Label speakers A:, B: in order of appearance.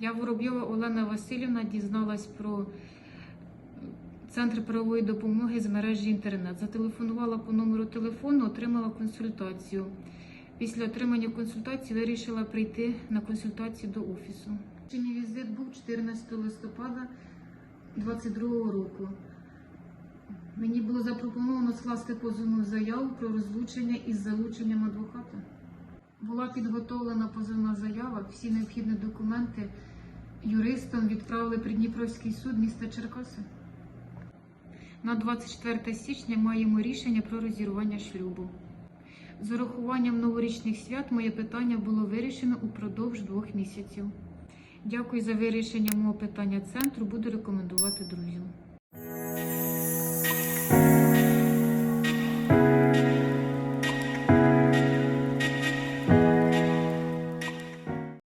A: Я Воробйова Олена Васильівна дізналась про центр правової допомоги з мережі інтернет. Зателефонувала по номеру телефону, отримала консультацію. Після отримання консультації вирішила прийти на консультацію до офісу. Чинний візит був 14 листопада 2022 року. Мені було запропоновано скласти позовну заяву про розлучення із залученням адвоката. Була підготовлена позовна заява, всі необхідні документи юристам відправили Придніпровський суд міста Черкаси. На 24 січня маємо рішення про розірвання шлюбу. З урахуванням новорічних свят моє питання було вирішено упродовж двох місяців. Дякую за вирішення мого питання центру. Буду рекомендувати друзям.